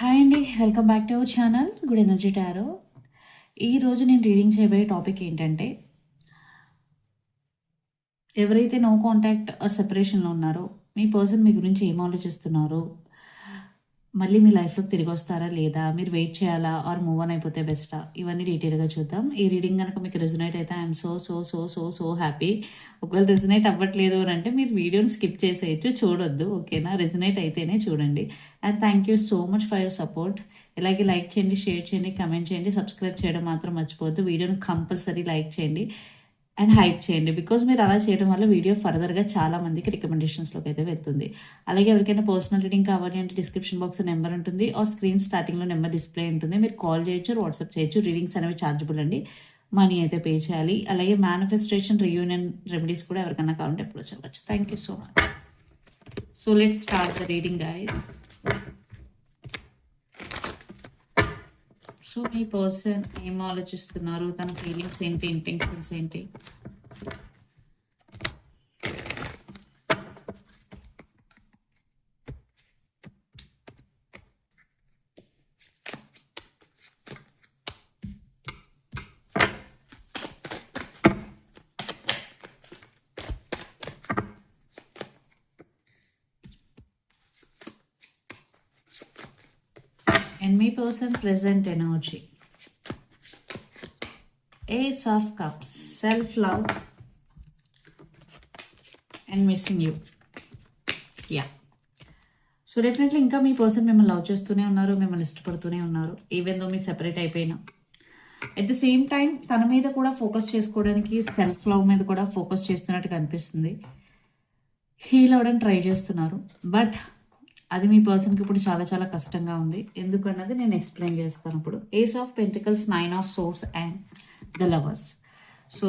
Hi అండి welcome back to our channel good energy tarot ఈరోజు నేను రీడింగ్ చేయబోయే టాపిక్ ఏంటంటే ఎవరైతే నో కాంటాక్ట్ ఆర్ సెపరేషన్లో ఉన్నారో మీ పర్సన్ మీ గురించి ఏం ఆలోచిస్తున్నారో? మళ్ళీ మీ లైఫ్లోకి తిరిగి వస్తారా లేదా? మీరు వెయిట్ చేయాలా? ఆర్ మూవ్ ఆన్ అయిపోతే బెస్టా ఇవన్నీ డీటెయిల్గా చూద్దాం. ఈ రీడింగ్ కనుక మీకు రెజనేట్ అయితే I'm so so so so so happy ఒకవేళ రెజనేట్ అవ్వట్లేదు అని అంటే మీరు వీడియోని స్కిప్ చేసేయచ్చు చూడొద్దు ఓకేనా? రెజనేట్ అయితేనే చూడండి. And thank you so much for your support ఇలాగే లైక్ చేయండి షేర్ చేయండి కమెంట్ చేయండి సబ్స్క్రైబ్ చేయడం మాత్రం మర్చిపోవద్దు. వీడియోని కంపల్సరీ లైక్ చేయండి. అండ్ హైప్ చేయండి. బికాజ్ మీరు అలా చేయడం వల్ల వీడియో ఫర్దర్గా చాలా మందికి రికమెండేషన్స్లోకి అయితే వెళ్తుంది. అలాగే ఎవరికైనా పర్సనల్ రీడింగ్ కావాలి అంటే డిస్క్రిప్షన్ బాక్స్ నెంబర్ ఉంటుంది. ఆర్ స్క్రీన్ స్టార్టింగ్లో నెంబర్ డిస్ప్లే ఉంటుంది. మీరు కాల్ చేయొచ్చు వాట్సాప్ చేయొచ్చు. రీడింగ్స్ అనేవి ఛార్జబుల్ అండి. మనీ అయితే పే చేయాలి. అలాగే మేనిఫెస్టేషన్ రియూనియన్ రెమెడీస్ కూడా ఎవరికైనా కావాలంటే ఎప్పుడు చెప్పచ్చు thank you so much so let start the reading guide so me person ఏం ఆలోచిస్తున్నారు తన ఫీలింగ్స్ ఏంటి ఇంటెన్షన్స్ ఏంటి? And me person present energy ace of cups self love and missing you yeah so definitely ఇంకా మీ person మిమ్మల్ని love చేస్తూనే ఉన్నారు మిమ్మల్ని ఇష్టపడుతూనే ఉన్నారు ఈవెన్ దో మీరు సెపరేట్ అయిపోయినా. అట్ ద సేమ్ టైం తన మీద కూడా ఫోకస్ చేసుకోవడానికి సెల్ఫ్ లవ్ మీద కూడా ఫోకస్ చేస్తున్నట్టు కనిపిస్తుంది హీల్ అవ్వడానికి ట్రై చేస్తున్నారు. బట్ అది మీ పర్సన్కి ఇప్పుడు చాలా చాలా కష్టంగా ఉంది. ఎందుకన్నది నేను ఎక్స్ప్లెయిన్ చేస్తాను ఇప్పుడు. Ace of pentacles nine of swords and the lovers so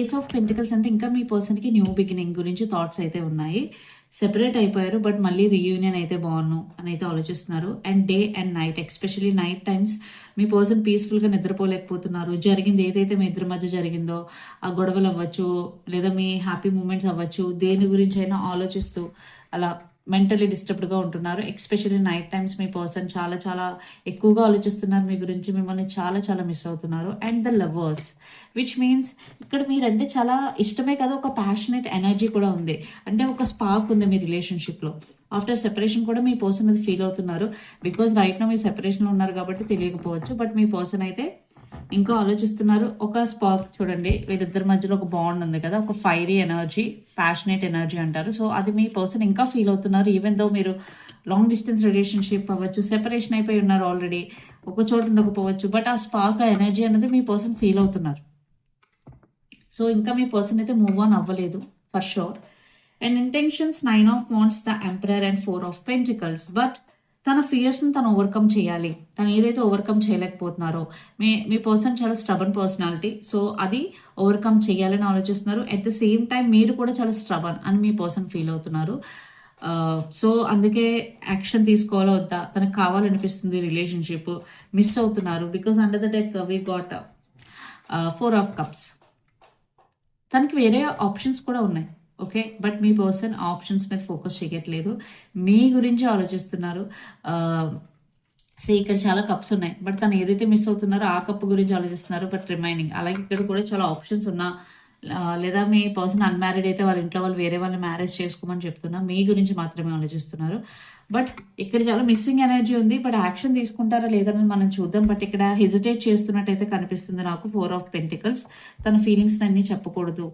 ace of pentacles అంటే ఇంకా మీ పర్సన్కి న్యూ బిగినింగ్ గురించి థాట్స్ అయితే ఉన్నాయి. సెపరేట్ అయిపోయారు బట్ మళ్ళీ రీయూనియన్ అయితే బాగున్ను అని అయితే ఆలోచిస్తున్నారు. And day and night especially night times me person పీస్ఫుల్గా నిద్రపోలేకపోతున్నారు. జరిగింది ఏదైతే మీ ఇద్దరి మధ్య జరిగిందో ఆ గొడవలు అవ్వచ్చు లేదా మీ హ్యాపీ మూమెంట్స్ అవ్వచ్చు దేని గురించి అయినా ఆలోచిస్తూ అలా మెంటలీ డిస్టర్బ్డ్గా ఉంటున్నారు ఎక్స్పెషల్లీ నైట్ టైమ్స్ మీ పర్సన్ చాలా చాలా ఎక్కువగా ఆలోచిస్తున్నారు మీ గురించి మిమ్మల్ని చాలా చాలా మిస్ అవుతున్నారు. And the lovers which means ఇక్కడ మీరంటే చాలా ఇష్టమే కదా ఒక ప్యాషనెట్ ఎనర్జీ కూడా ఉంది. అంటే ఒక స్పార్క్ ఉంది మీ రిలేషన్షిప్లో ఆఫ్టర్ సెపరేషన్ కూడా మీ పర్సన్ అది ఫీల్ అవుతున్నారు. బికాజ్ రైట్ నో మీ సెపరేషన్లో ఉన్నారు కాబట్టి తెలియకపోవచ్చు బట్ మీ పర్సన్ అయితే ఇంకా ఆలోచిస్తున్నారు. ఒక స్పార్క్ చూడండి. వీళ్ళిద్దరి మధ్యలో ఒక బాండ్ ఉంది కదా. ఒక ఫైరీ ఎనర్జీ ప్యాషనేట్ ఎనర్జీ అంటారు. సో అది మీ పర్సన్ ఇంకా ఫీల్ అవుతున్నారు. ఈవెన్ దో మీరు లాంగ్ డిస్టెన్స్ రిలేషన్షిప్ అవ్వచ్చు సెపరేషన్ అయిపోయి ఉన్నారు ఆల్రెడీ ఒక చోట ఉండకపోవచ్చు బట్ ఆ స్పార్క్ ఆ ఎనర్జీ అనేది మీ పర్సన్ ఫీల్ అవుతున్నారు. సో ఇంకా మీ పర్సన్ అయితే మూవ్ ఆన్ అవ్వలేదు for sure and intentions nine of wands the emperor and four of pentacles but తన ఫియర్స్ని తను ఓవర్కమ్ చేయాలి. తను ఏదైతే ఓవర్కమ్ చేయలేకపోతున్నారో మీ మీ పర్సన్ చాలా స్టబన్ పర్సనాలిటీ సో అది ఓవర్కమ్ చేయాలని ఆలోచిస్తున్నారు. అట్ ద సేమ్ టైం మీరు కూడా చాలా స్ట్రబన్ అని మీ పర్సన్ ఫీల్ అవుతున్నారు. Uh, సో అందుకే యాక్షన్ తీసుకోవాలో వద్దా? తనకు కావాలనిపిస్తుంది రిలేషన్షిప్ మిస్ అవుతున్నారు. Because under the deck we got four of cups తనకి వేరే ఆప్షన్స్ కూడా ఉన్నాయి. ఓకే? బట్ మీ పర్సన్ ఆప్షన్స్ మీద ఫోకస్ చేయట్లేదు. మీ గురించి ఆలోచిస్తున్నారు. సే ఇక్కడ చాలా కప్స్ ఉన్నాయి. బట్ తను ఏదైతే మిస్ అవుతున్నారో ఆ కప్ గురించి ఆలోచిస్తున్నారు. But remaining. అలాగే ఇక్కడ కూడా చాలా ఆప్షన్స్ ఉన్నా లేదా మీ పర్సన్ అన్మ్యారీడ్ అయితే వాళ్ళ ఇంట్లో వాళ్ళు వేరే వాళ్ళని మ్యారేజ్ చేసుకోమని చెప్తున్నా మీ గురించి మాత్రమే ఆలోచిస్తున్నారు. బట్ ఇక్కడ చాలా మిస్సింగ్ ఎనర్జీ ఉంది. బట్ యాక్షన్ తీసుకుంటారా లేదని మనం చూద్దాం. బట్ ఇక్కడ హెజిటేట్ చేస్తున్నట్టయితే కనిపిస్తుంది నాకు. Four of pentacles. తన ఫీలింగ్స్ అన్నీ చెప్పకూడదు.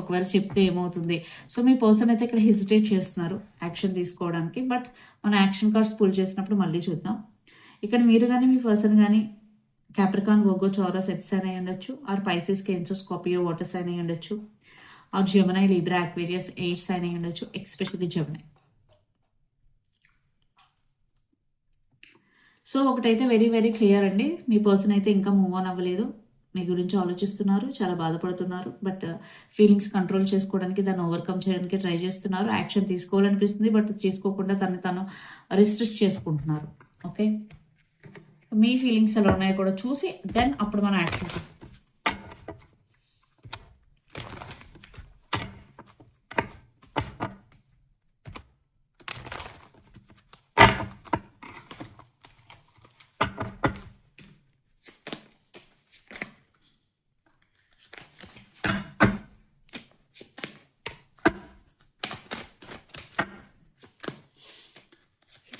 ఒకవేళ చెప్తే ఏమవుతుంది? సో మీ పర్సన్ అయితే ఇక్కడ హెసిటేట్ చేస్తున్నారు యాక్షన్ తీసుకోవడానికి బట్ మనం యాక్షన్ కార్డ్స్ పుల్ చేసినప్పుడు మళ్ళీ చూద్దాం. ఇక్కడ మీరు కానీ మీ పర్సన్ కానీ క్యాప్రికాన్ గోగో చౌరస్ ఎట్స్ అని అయి ఉండొచ్చు or Pisces Cancer Scorpio waters అని అయి ఉండొచ్చు ఆ జెమనై లీబ్రా అక్వేరియస్ ఎయిట్స్ అని అయి ఉండొచ్చు ఎక్స్పెషల్లీ జెమనై సో ఒకటైతే వెరీ వెరీ క్లియర్ అండి. మీ పర్సన్ అయితే ఇంకా మూవ్ ఆన్ అవ్వలేదు. మీ గురించి ఆలోచిస్తున్నారు చాలా బాధపడుతున్నారు బట్ uh, ఫీలింగ్స్ కంట్రోల్ చేసుకోవడానికి దాన్ని ఓవర్కమ్ చేయడానికి ట్రై చేస్తున్నారు యాక్షన్ తీసుకోవాలనిపిస్తుంది బట్ తీసుకోకుండా తను తను రిస్ట్రిక్ట్ చేసుకుంటున్నారు. ఓకే మీ ఫీలింగ్స్ ఎలా ఉన్నాయో కూడా చూసి దెన్ అప్పుడు మనం యాక్షన్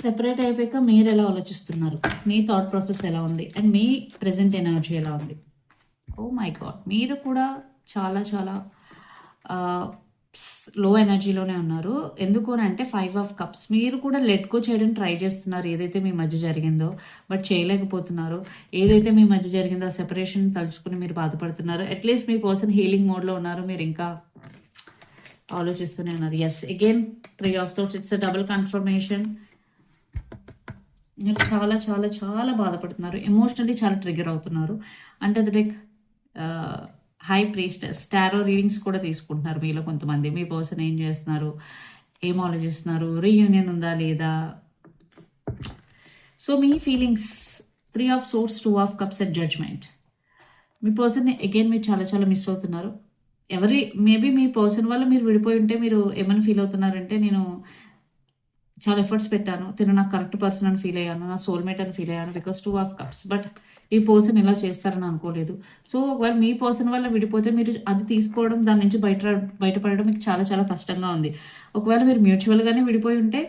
సెపరేట్ అయిపోయాక మీరు ఎలా ఆలోచిస్తున్నారు? మీ థాట్ ప్రాసెస్ ఎలా ఉంది? అండ్ మీ ప్రజెంట్ ఎనర్జీ ఎలా ఉంది? ఓ మై గాడ్ మీరు కూడా చాలా చాలా లో ఎనర్జీలోనే ఉన్నారు. ఎందుకు అని అంటే ఫైవ్ ఆఫ్ కప్స్ మీరు కూడా లెట్ గో చేయడం ట్రై చేస్తున్నారు. ఏదైతే మీ మధ్య జరిగిందో బట్ చేయలేకపోతున్నారు. ఏదైతే మీ మధ్య జరిగిందో సెపరేషన్ తలుచుకుని మీరు బాధపడుతున్నారు. అట్లీస్ట్ మీ పర్సన్ హీలింగ్ మోడ్లో ఉన్నారు. మీరు ఇంకా ఆలోచిస్తూనే ఉన్నారు. Yes again three of swords it's double confirmation మీరు చాలా చాలా చాలా బాధపడుతున్నారు. ఎమోషనల్లీ చాలా ట్రిగర్ అవుతున్నారు. అంటే అది లైక్ హై ప్రీస్ట్ స్టారో రీడింగ్స్ కూడా తీసుకుంటున్నారు మీలో కొంతమంది. మీ పర్సన్ ఏం చేస్తున్నారు? ఏం ఆలోచిస్తున్నారు? రీయూనియన్ ఉందా లేదా? So me feelings three of swords two of cups and judgement me person again మీరు చాలా చాలా మిస్ అవుతున్నారు. ఎవరి మేబీ మీ పర్సన్ వల్ల మీరు విడిపోయి ఉంటే మీరు ఏమైనా ఫీల్ అవుతున్నారంటే నేను చాలా ఎఫర్ట్స్ పెట్టాను. తిను నాకు కరెక్ట్ పర్సన్ అని ఫీల్ అయ్యాను నా సోల్మేట్ అని ఫీల్ అయ్యాను because two of cups but ఈ పర్సన్ ఇలా చేస్తారని అనుకోలేదు. సో ఒకవేళ మీ పర్సన్ వల్ల విడిపోతే మీరు అది తీసుకోవడం దాని నుంచి బయట బయటపడడం మీకు చాలా చాలా కష్టంగా ఉంది. ఒకవేళ మీరు మ్యూచువల్గానే విడిపోయి ఉంటే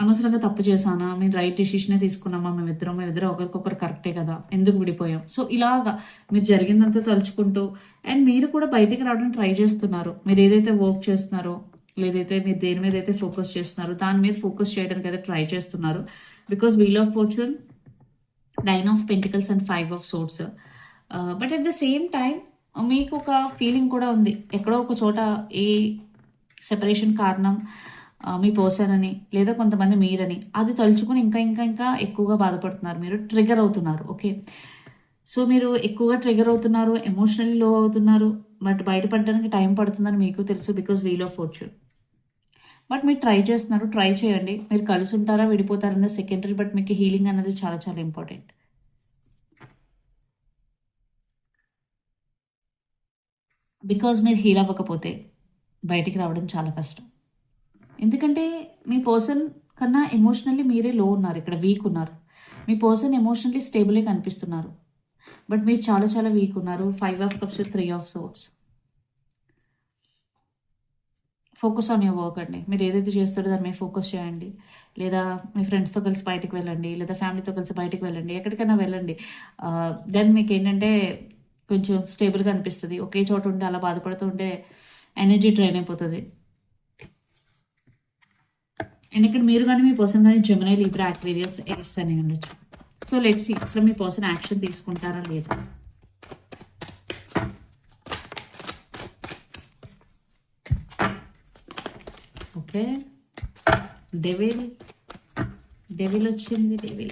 అనవసరంగా తప్పు చేశానా? మేము రైట్ డెసిషనే తీసుకున్నామా? మేమిద్దరం మేమిద్దరం ఒకరికొకరు కరెక్టే కదా? ఎందుకు విడిపోయాం? సో ఇలాగా మీరు జరిగిందంతా తలుచుకుంటూ అండ్ మీరు కూడా బయటికి రావడానికి ట్రై చేస్తున్నారు. మీరు ఏదైతే వర్క్ చేస్తున్నారో లేదైతే మీరు దేని మీద అయితే ఫోకస్ చేస్తున్నారో దాని మీద ఫోకస్ చేయడానికి అయితే ట్రై చేస్తున్నారు. Because wheel of fortune nine of pentacles and five of swords but at the same time మీకు ఒక ఫీలింగ్ కూడా ఉంది. ఎక్కడో ఒక చోట ఈ సెపరేషన్ కారణం మీ పర్సన్ అని లేదా కొంతమంది మీరని అది తలుచుకుని ఇంకా ఇంకా ఇంకా ఎక్కువగా బాధపడుతున్నారు. మీరు ట్రిగర్ అవుతున్నారు ఓకే సో మీరు ఎక్కువగా ట్రిగర్ అవుతున్నారు ఎమోషనల్లీ లో అవుతున్నారు బట్ బయటపడడానికి టైం పడుతుందని మీకు తెలుసు because wheel of fortune but మీరు ట్రై చేస్తున్నారు ట్రై చేయండి. మీరు కలిసి ఉంటారా విడిపోతారన్నది సెకండరీ బట్ మీకు హీలింగ్ అనేది చాలా చాలా ఇంపార్టెంట్ బికాజ్ మీరు హీల్ అవ్వకపోతే బయటికి రావడం చాలా కష్టం. ఎందుకంటే మీ పర్సన్ కన్నా ఎమోషనల్లీ మీరే లో ఉన్నారు ఇక్కడ వీక్ ఉన్నారు. మీ పర్సన్ ఎమోషనల్లీ స్టేబుల్గా కనిపిస్తున్నారు. బట్ మీరు చాలా చాలా వీక్ ఉన్నారు. Five of cups three of swords focus on your work అండి. మీరు ఏదైతే చేస్తారో దాని మీద ఫోకస్ చేయండి. లేదా మీ ఫ్రెండ్స్తో కలిసి బయటకు వెళ్ళండి లేదా ఫ్యామిలీతో కలిసి బయటకు వెళ్ళండి ఎక్కడికైనా వెళ్ళండి. దెన్ మీకు ఏంటంటే కొంచెం స్టేబుల్గా అనిపిస్తుంది. ఒకే చోట ఉండి అలా బాధపడుతూ ఉంటే ఎనర్జీ డ్రైన్ అయిపోతుంది. అండ్ ఇక్కడ మీరు కానీ మీ పర్సన్ కానీ జెమినై లీబ్రా యాక్వేరియస్ ఎరిస్ అని ఉండొచ్చు. సో లెట్స్ అసలు మీ పర్సన్ యాక్షన్ తీసుకుంటారా లేదా? ఓకే. డెవిల్. డెవిల్ వచ్చింది devil.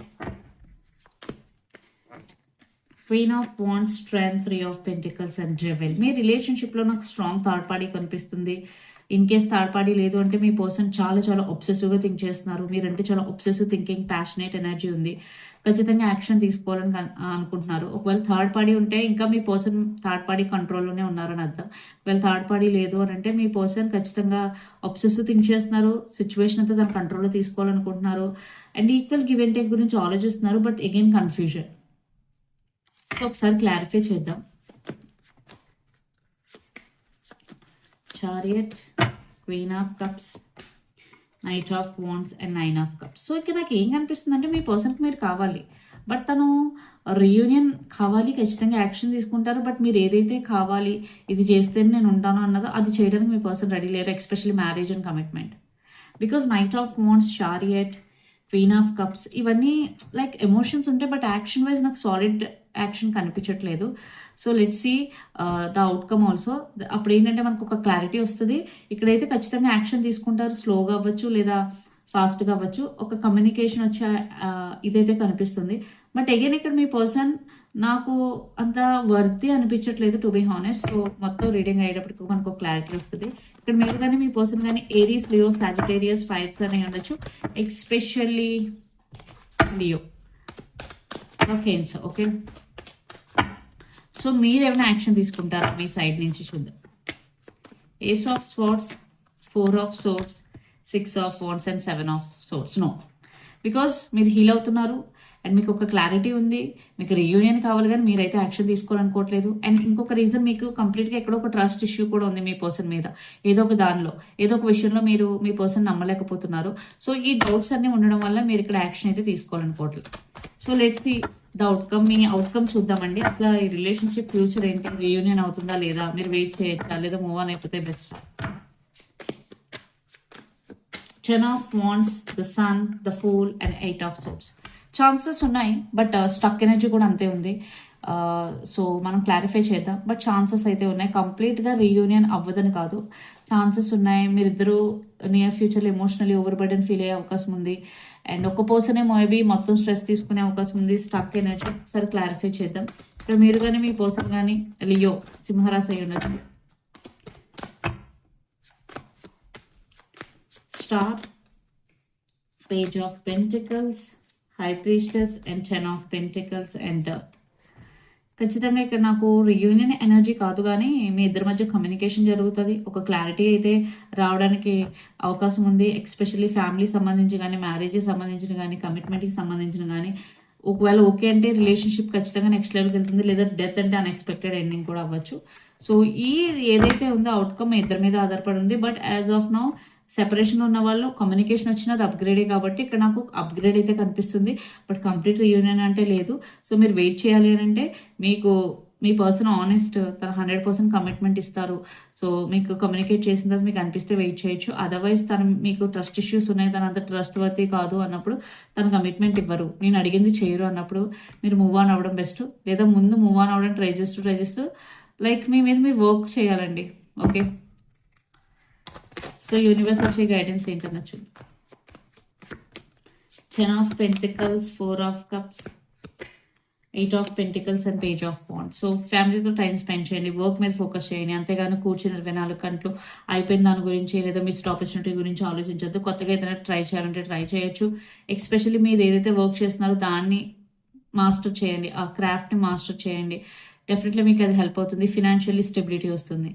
Queen of wands strength three of pentacles and devil మీ రిలేషన్షిప్లో నాకు స్ట్రాంగ్ థర్డ్ పార్టీ కనిపిస్తుంది. ఇన్ కేస్ థర్డ్ పార్టీ లేదు అంటే మీ పర్సన్ చాలా చాలా ఒబ్సెసివ్గా థింక్ చేస్తున్నారు. మీరంటే చాలా ఒబ్సెసివ్ థింకింగ్ ప్యాషనేట్ ఎనర్జీ ఉంది. ఖచ్చితంగా యాక్షన్ తీసుకోవాలని అనుకుంటున్నారు. ఒకవేళ థర్డ్ పార్టీ ఉంటే ఇంకా మీ పర్సన్ థర్డ్ పార్టీ కంట్రోల్లోనే ఉన్నారని అర్థం. ఒకవేళ థర్డ్ పార్టీ లేదు అని అంటే మీ పర్సన్ ఖచ్చితంగా ఒబ్సెసివ్ థింక్ చేస్తున్నారు. సిచ్యువేషన్ అంతా దాని కంట్రోల్లో తీసుకోవాలనుకుంటున్నారు. And equal give and take గురించి ఆలోచిస్తున్నారు బట్ అగైన్ కన్ఫ్యూజన్ సో ఒకసారి క్లారిఫై చేద్దాం. Chariot queen of cups knight of wands and nine of cups so ఇక్కడ నాకు ఏం కనిపిస్తుంది అంటే మీ పర్సన్కి మీరు కావాలి. బట్ తను రియూనియన్ కావాలి ఖచ్చితంగా యాక్షన్ తీసుకుంటారు. బట్ మీరు ఏదైతే కావాలి ఇది చేస్తేనే నేను ఉంటాను అన్నదో అది చేయడానికి మీ పర్సన్ రెడీ లేరు especially marriage and commitment because knight of wands chariot queen of cups ఇవన్నీ లైక్ ఎమోషన్స్ ఉంటాయి బట్ యాక్షన్ వైజ్ నాకు సాలిడ్ యాక్షన్ కనిపించట్లేదు. So let see the outcome also అప్పుడు ఏంటంటే మనకు ఒక క్లారిటీ వస్తుంది. ఇక్కడైతే ఖచ్చితంగా యాక్షన్ తీసుకుంటారు. స్లోగా అవ్వచ్చు లేదా ఫాస్ట్గా అవ్వచ్చు. ఒక కమ్యూనికేషన్ వచ్చే ఇదైతే కనిపిస్తుంది. బట్ అగైన్ ఇక్కడ మీ పర్సన్ నాకు అంత వర్తి అనిపించట్లేదు టు బి హానెస్ట్ సో మొత్తం రీడింగ్ అయ్యేటప్పటికి మనకు క్లారిటీ వస్తుంది. ఇక్కడ మీరు కానీ మీ పర్సన్ కానీ ఏరీస్ లియో సాజిటేరియస్ ఫైర్స్ అని ఉండొచ్చు. Especially Leo okay okay? So మీరు ఏమైనా యాక్షన్ తీసుకుంటారా మీ సైడ్ నుంచి చూద్దాం. Ace of swords four of swords six of wands and seven of swords no because మీరు హీల్ అవుతున్నారు అండ్ మీకు ఒక క్లారిటీ ఉంది. మీకు రియూనియన్ కావాలి కానీ మీరైతే యాక్షన్ తీసుకోవాలనుకోవట్లేదు. అండ్ ఇంకొక రీజన్ మీకు కంప్లీట్గా ఎక్కడో ఒక ట్రస్ట్ ఇష్యూ కూడా ఉంది మీ పర్సన్ మీద. ఏదో ఒక దానిలో ఏదో ఒక విషయంలో మీరు మీ పర్సన్ నమ్మలేకపోతున్నారు. సో ఈ డౌట్స్ అన్నీ ఉండడం వల్ల మీరు ఇక్కడ యాక్షన్ అయితే తీసుకోవాలనుకోవట్లేదు. సో లెట్స్ ఈ ద అవుట్కమ్ మీ అవుట్కమ్ చూద్దామండి. అసలు ఈ రిలేషన్షిప్ ఫ్యూచర్ ఏంటి? రియూనియన్ అవుతుందా లేదా? మీరు వెయిట్ చేయొచ్చా? లేదా మూవ్ ఆన్ అయిపోతే best ten of wands the sun the fool and eight of swords chances ఉన్నాయి బట్ స్టక్ ఎనర్జీ కూడా అంతే ఉంది. Uh, సో మనం క్లారిఫై చేద్దాం. బట్ ఛాన్సెస్ అయితే ఉన్నాయి. కంప్లీట్గా రీయూనియన్ అవ్వదని కాదు. ఛాన్సెస్ ఉన్నాయి. మీరిద్దరూ నియర్ ఫ్యూచర్లో ఎమోషనల్లీ ఓవర్ బర్డెన్ ఫీల్ అయ్యే అవకాశం ఉంది. అండ్ ఒక్క పర్సనే మేబీ మొత్తం స్ట్రెస్ తీసుకునే అవకాశం ఉంది. స్టక్ ఎనర్జీ ఒకసారి క్లారిఫై చేద్దాం. ఇక్కడ మీరు కానీ మీ పర్సన్ కానీ లియో సింహరాశి అయి ఉండొచ్చు. Star page of pentacles high priestess and ten of pentacles and ఖచ్చితంగా ఇక్కడ నాకు రియూనియన్ ఎనర్జీ కాదు కానీ మీ ఇద్దరి మధ్య కమ్యూనికేషన్ జరుగుతుంది. ఒక క్లారిటీ అయితే రావడానికి అవకాశం ఉంది ఎక్స్పెషల్లీ ఫ్యామిలీ సంబంధించి కానీ మ్యారేజ్కి సంబంధించిన కానీ కమిట్మెంట్కి సంబంధించిన కానీ. ఒకవేళ ఓకే అంటే రిలేషన్షిప్ ఖచ్చితంగా నెక్స్ట్ లెవెల్కి వెళ్తుంది లేదా డెత్ అంటే అన్ఎక్స్పెక్టెడ్ ఎండింగ్ కూడా అవ్వచ్చు. సో ఈ ఏదైతే ఉందో అవుట్కమ్ ఇద్దరి మీద ఆధారపడి ఉంది. But as of now separation ఉన్న వాళ్ళు కమ్యూనికేషన్ వచ్చినా అది అప్గ్రేడే కాబట్టి ఇక్కడ నాకు అప్గ్రేడ్ అయితే కనిపిస్తుంది. బట్ కంప్లీట్ రీయూనియన్ అంటే లేదు. సో మీరు వెయిట్ చేయాలి అని అంటే మీకు మీ పర్సన్ ఆనెస్ట్ తన హండ్రెడ్ పర్సెంట్ కమిట్మెంట్ ఇస్తారు. సో మీకు కమ్యూనికేట్ చేసిన తర్వాత మీకు అనిపిస్తే వెయిట్ చేయొచ్చు. అదర్వైజ్ తను మీకు ట్రస్ట్ ఇష్యూస్ ఉన్నాయి. తన అంత ట్రస్ట్ వర్తీ కాదు అన్నప్పుడు తన కమిట్మెంట్ ఇవ్వరు. నేను అడిగింది చేయరు అన్నప్పుడు మీరు మూవ్ ఆన్ అవ్వడం బెస్ట్ లేదా ముందు మూవ్ ఆన్ అవ్వడం ట్రై చేస్తూ ట్రై చేస్తూ లైక్ మీ మీద మీరు వర్క్ చేయాలండి. ఓకే సో యూనివర్స్ వచ్చే గైడెన్స్ ఏంటన్నా చూద్దాం ten of pentacles four of cups eight of pentacles and page of pond so ఫ్యామిలీతో టైం స్పెండ్ చేయండి వర్క్ మీద ఫోకస్ చేయండి. అంతేగాని కూర్చుని ఇరవై నాలుగు గంటలు అయిపోయిన దాని గురించి లేదా మిస్డ్ ఆపర్చునిటీ గురించి ఆలోచించద్దు. కొత్తగా ఏదైనా ట్రై చేయాలంటే ట్రై చేయొచ్చు. ఎక్స్పెషల్లీ మీరు ఏదైతే వర్క్ చేస్తున్నారో దాన్ని మాస్టర్ చేయండి. ఆ క్రాఫ్ట్ని మాస్టర్ చేయండి. డెఫినెట్లీ మీకు అది హెల్ప్ అవుతుంది. ఫినాన్షియల్లీ స్టెబిలిటీ వస్తుంది.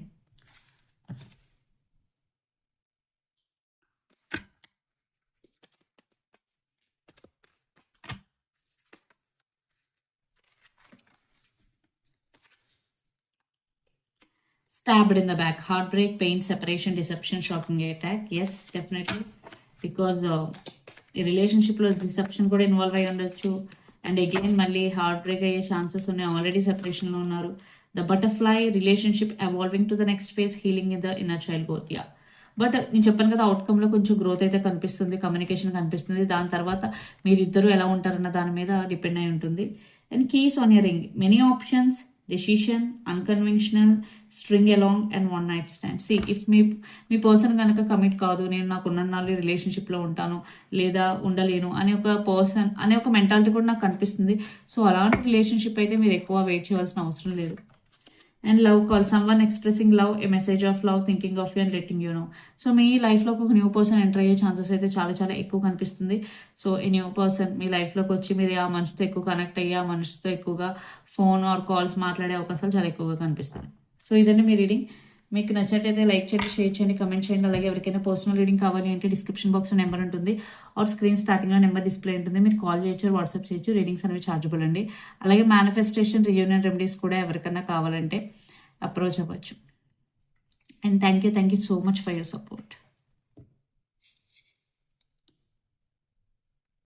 Stabbed in the back heartbreak pain separation deception shocking attack. Yes definitely. Because uh, ఈ రిలేషన్షిప్లో డిసెప్షన్ కూడా ఇన్వాల్వ్ అయి ఉండొచ్చు. అండ్ అగైన్ మళ్ళీ హార్ట్ బ్రేక్ అయ్యే ఛాన్సెస్ ఉన్నాయి. ఆల్రెడీ సెపరేషన్లో ఉన్నారు. The butterfly relationship evolving to the next phase healing in the inner child growth yeah but నేను చెప్పాను కదా అవుట్కమ్లో కొంచెం గ్రోత్ అయితే కనిపిస్తుంది కమ్యూనికేషన్ కనిపిస్తుంది. దాని తర్వాత మీరిద్దరూ ఎలా ఉంటారన్న దాని మీద డిపెండ్ అయి ఉంటుంది. And keys on ear ring many options decision unconventional string along and one night stand see if మీ మీ పర్సన్ కనుక కమిట్ కాదు నేను నాకు ఉన్న నాలుగు రిలేషన్షిప్లో ఉంటాను లేదా ఉండలేను అనే ఒక పర్సన్ అనే ఒక మెంటాలిటీ కూడా నాకు కనిపిస్తుంది. సో అలాంటి రిలేషన్షిప్ అయితే మీరు ఎక్కువ వెయిట్ చేయాల్సిన అవసరం లేదు. And love call someone expressing love a message of love thinking of you and letting you know so మీ లైఫ్లో ఒక న్యూ పర్సన్ ఎంటర్ అయ్యే ఛాన్సెస్ అయితే చాలా చాలా ఎక్కువ కనిపిస్తుంది. సో ఈ న్యూ పర్సన్ మీ లైఫ్లోకి వచ్చి మీరు ఆ మనిషితో ఎక్కువ కనెక్ట్ అయ్యి ఆ మనిషితో ఎక్కువగా ఫోన్ ఆర్ కాల్స్ మాట్లాడే అవకాశాలు చాలా ఎక్కువగా కనిపిస్తాయి. సో ఇదండి మీ రీడింగ్ మీకు నచ్చినట్టయితే లైక్ చేయండి షేర్ చేయండి కమెంట్ చేయండి. అలాగే ఎవరికైనా పర్సనల్ రీడింగ్ కావాలి అంటే డిస్క్రిప్షన్ బాక్స్ నెంబర్ ఉంటుంది. ఆర్ స్క్రీన్ స్టార్టింగ్లో నెంబర్ డిస్ప్లే ఉంటుంది. మీరు కాల్ చేయొచ్చు వాట్సాప్ చేయొచ్చు. రీడింగ్స్ అనేవి ఛార్జబుల్ అండి. అలాగే మేనిఫెస్టేషన్ రియూనియన్ రెమెడీస్ కూడా ఎవరికైనా కావాలంటే అప్రోచ్ అవ్వచ్చు. And thank you thank you so much for your support